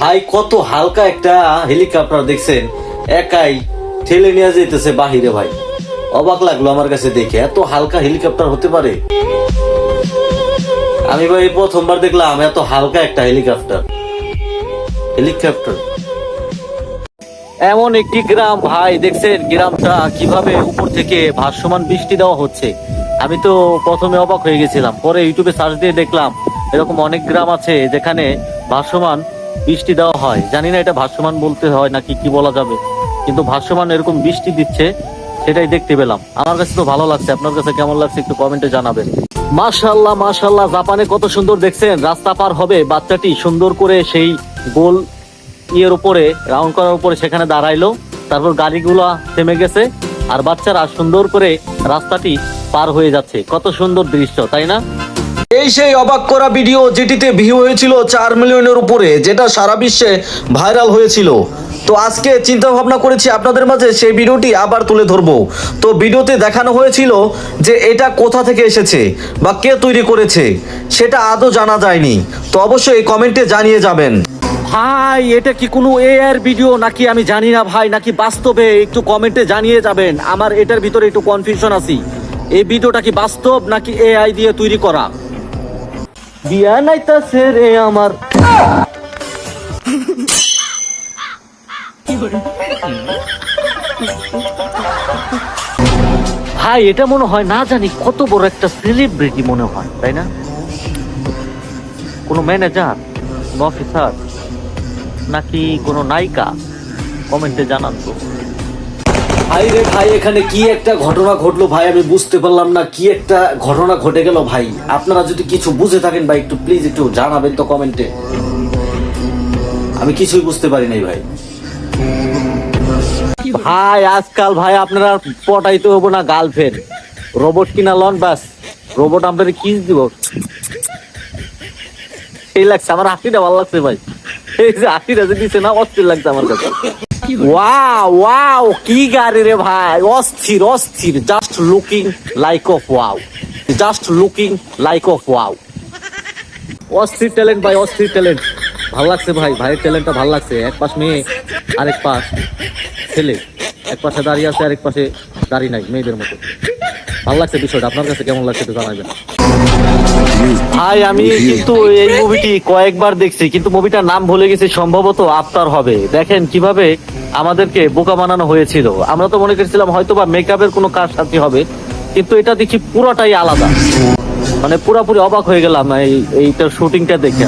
ভাই, কত হালকা একটা হেলিকপ্টার দেখছেন। একাই ঠেলে নিয়ে যেতেছে বাহিরে ভাই। অবাক লাগল আমার কাছে দেখে, এত হালকা হেলিকপ্টার হতে পারে। আমি ভাই প্রথমবার দেখলাম এত হালকা একটা হেলিকপ্টার। হেলিকপ্টার। এমন একটি গ্রাম ভাই, দেখছেন গ্রামটা কীভাবে উপর থেকে ভাসমান বৃষ্টি দেওয়া হচ্ছে। আমি তো প্রথমে অবাক হয়ে গেছিলাম, পরে ইউটিউবে সার্চ দিয়ে দেখলাম, এরকম অনেক গ্রাম আছে যেখানে ভাসমান বৃষ্টি দেওয়া হয়। জানি না এটা ভাসমান বলতে হয় নাকি কি বলা যাবে। কিন্তু ভাসমান এরকম বৃষ্টি দিচ্ছে, সেটাই দেখতে পেলাম। আমার কাছে তো ভালো লাগছে। আপনার কাছে কেমন লাগছে একটু কমেন্টে জানাবেন। মাশাল্লাহ মাশাল্লাহ জাপানে কত সুন্দর দেখছেন? রাস্তা পার হবে, বাচ্চাটি সুন্দর করে সেই গোল ইয়ের উপরে, রাউন্ড করার উপরে সেখানে দাঁড়াইলো। তারপর গাড়িগুলো থেমে গেছে, আর বাচ্চারা সুন্দর করে রাস্তাটি পার হয়ে যাচ্ছে। কত সুন্দর দৃশ্য, তাই না? এই সেই অবাক করা ভিডিও যেটিতে ভিউ হয়েছিল চার মিলিয়নের উপরে, যেটা সারা বিশ্বে ভাইরাল হয়েছিল। তো আজকে চিন্তা ভাবনা করেছি আপনাদের মাঝে সেই ভিডিওটি আবার তুলে ধরবো। তো ভিডিওতে দেখানো হয়েছিল যে এটা কোথা থেকে এসেছে বা কে তৈরি করেছে, সেটা আদৌ জানা যায়নি। তো অবশ্যই কমেন্টে জানিয়ে যাবেন। ভাই, এটা কি কোনো এআর ভিডিও নাকি আমি জানি না ভাই, নাকি বাস্তবে একটু কমেন্টে জানিয়ে যাবেন? আমার এটার ভিতরে একটু কনফিউশন আছি। এই ভিডিওটা কি বাস্তব নাকি এআই দিয়ে তৈরি করা? বিয়া নাইতাছে রে আমার। ভাই, এটা মনে হয় না জানি কত বড় একটা সেলিব্রিটি মনে হয়, তাই না? কোনো ম্যানেজার অফিসার নাকি কোনো নায়িকা? কমেন্টে জানান তো। ভাই রে ভাই, এখানে কি একটা ঘটনা ঘটলো ভাই? আমি বুঝতে পারলাম না, কি একটা ঘটনা ঘটে গেল ভাই? আপনারা যদি কিছু বুঝে থাকেন ভাই, একটু প্লিজ একটু জানাবেন তো কমেন্টে আমি কিছুই বুঝতে পারি নাই ভাই। ভাই, আজকাল ভাই আপনারা পটাইতে হব না গার্লফ্রেন্ড রোবট কিনা লন বাস। রোবট আপনাদের কিস দিব? এই লাগছে, আমার হাসিটা ভালো লাগছে ভাই। এই যে হাসিটা যে দিছে না, অস্থির লাগছে আমার কাছে। ওয়াও ওয়াও কি গাড়ি রে ভাই? অস্থির অস্থির। Just looking like of wow just looking like of wow অস্থির ট্যালেন্ট ভাই, অস্থির ট্যালেন্ট ভালো লাগছে ভাই, ভাইয়ের ট্যালেন্টটা ভালো লাগছে। এক পাশ মেয়ে, আরেক পাশ ছেলে। এক পাশে দাঁড়িয়ে আছে, আরেক পাশে দাঁড়িয়ে নাই, মেয়েদের মতো। ভালো লাগছে বিষয়টা, আপনার কাছে কেমন লাগছে একটু জানাবেন। ভাই, আমি কিন্তু এই মুভিটি কয়েকবার দেখছি, কিন্তু মুভিটার নাম ভুলে গেছি, সম্ভবত আফতার হবে। দেখেন কীভাবে আমাদেরকে বোকা বানানো হয়েছিল। আমরা তো মনে করছিলাম হয়তো বা মেকআপের কোনো কাজ সাথে হবে, কিন্তু এটা দেখি পুরোটাই আলাদা। মানে পুরোপুরি অবাক হয়ে গেলাম এই এইটার শুটিংটা দেখে।